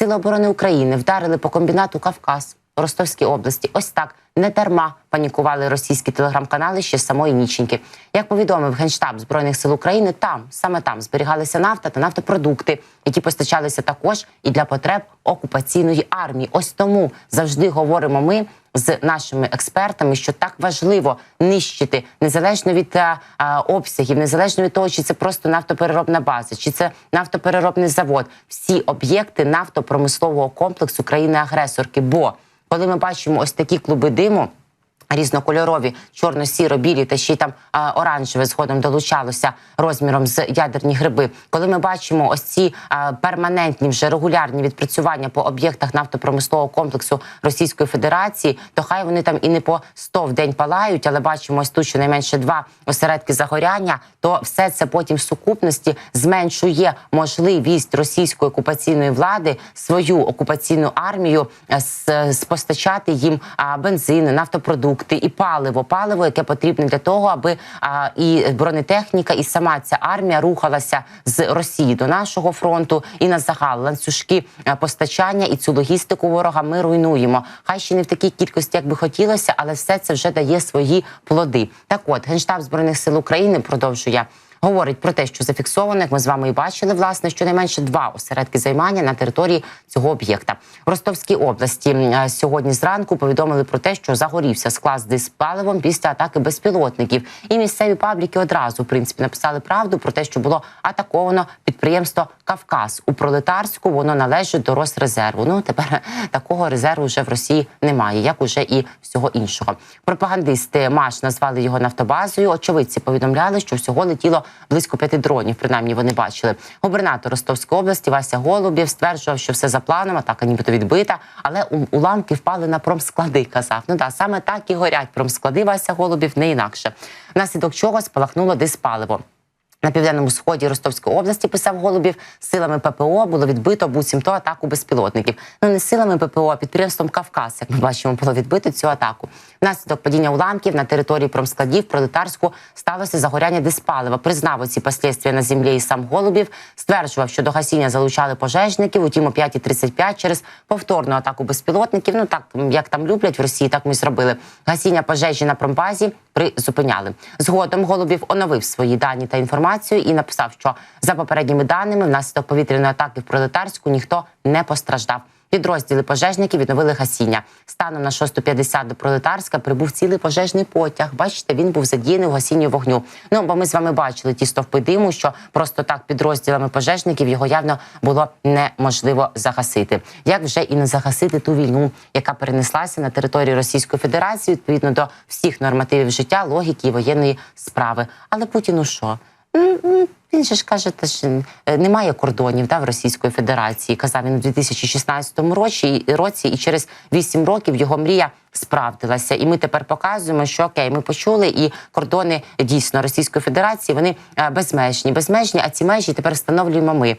Сили оборони України вдарили по комбінату Кавказ Ростовській області. Ось так не дарма панікували російські телеграм-канали ще з самої ніченьки. Як повідомив генштаб збройних сил України, там саме там зберігалися нафта та нафтопродукти, які постачалися також і для потреб окупаційної армії. Ось тому завжди говоримо ми. З нашими експертами, що так важливо нищити незалежно від а, а, обсягів, незалежно від того, чи це просто нафтопереробна база, чи це нафтопереробний завод, всі об'єкти нафтопромислового комплексу країни-агресорки. Бо коли ми бачимо ось такі клуби диму. Різнокольорові, чорно-сіро-білі та ще й там а, оранжеве згодом долучалося розміром з ядерні гриби. Коли ми бачимо ось ці а, перманентні вже регулярні відпрацювання по об'єктах нафтопромислового комплексу Російської Федерації, то хай вони там і не по 100 в день палають, але бачимо ось тут щонайменше два осередки загоряння, то все це потім в сукупності зменшує можливість російської окупаційної влади свою окупаційну армію е, с- с- постачати їм а, бензини, нафтопродукти і паливо, паливо, яке потрібне для того, аби а, і бронетехніка, і сама ця армія рухалася з Росії до нашого фронту і на загал ланцюжки постачання і цю логістику ворога ми руйнуємо. Хай ще не в такій кількості, як би хотілося, але все це вже дає свої плоди. Так, от генштаб збройних сил України продовжує. Говорить про те, що зафіксовано, як ми з вами і бачили, власне, щонайменше два осередки займання на території цього об'єкта. В Ростовській області е, сьогодні зранку повідомили про те, що загорівся склад з диспаливом після атаки безпілотників. І місцеві пабліки одразу в принципі написали правду про те, що було атаковано підприємство Кавказ у пролетарську. Воно належить до Росрезерву. Ну тепер такого резерву вже в Росії немає, як уже і всього іншого. Пропагандисти МАШ назвали його нафтобазою. Очевидці повідомляли, що всього летіло близько п'яти дронів. Принаймні вони бачили. Губернатор Ростовської області Вася Голубів стверджував, що все за планом, атака нібито відбита, але у- уламки впали на промсклади. Казав, ну да, саме так і горять промсклади. Вася Голубів не інакше. Внаслідок чого спалахнуло диспаливо. На південному сході Ростовської області писав Голубів, силами ППО було відбито буцімто атаку безпілотників. Ну не силами ППО, а підприємством Кавказ, як ми бачимо, було відбито цю атаку. Внаслідок падіння уламків на території промскладів пролетарську сталося загоряння диспалива. Признав оці последствия на землі і сам Голубів. Стверджував, що до гасіння залучали пожежників. Утім, о 5.35 через повторну атаку безпілотників. Ну так як там люблять в Росії, так ми зробили. Гасіння пожежі на промбазі призупиняли. Згодом Голубів оновив свої дані та інформацію і написав, що за попередніми даними внаслідок повітряної атаки в пролетарську ніхто не постраждав. Підрозділи пожежників відновили гасіння. Станом на 6.50 до пролетарська прибув цілий пожежний потяг. Бачите, він був задіяний у гасінні вогню. Ну бо ми з вами бачили ті стовпи диму, що просто так підрозділами пожежників його явно було неможливо загасити. Як вже і не загасити ту війну, яка перенеслася на територію Російської Федерації відповідно до всіх нормативів життя, логіки і воєнної справи. Але Путіну що? Він же ж каже, та ж е, немає кордонів да, в Російської Федерації. Казав він у 2016 році, році, і через 8 років його мрія справдилася. І ми тепер показуємо, що окей, ми почули, і кордони дійсно Російської Федерації вони е, безмежні, безмежні. А ці межі тепер встановлюємо ми.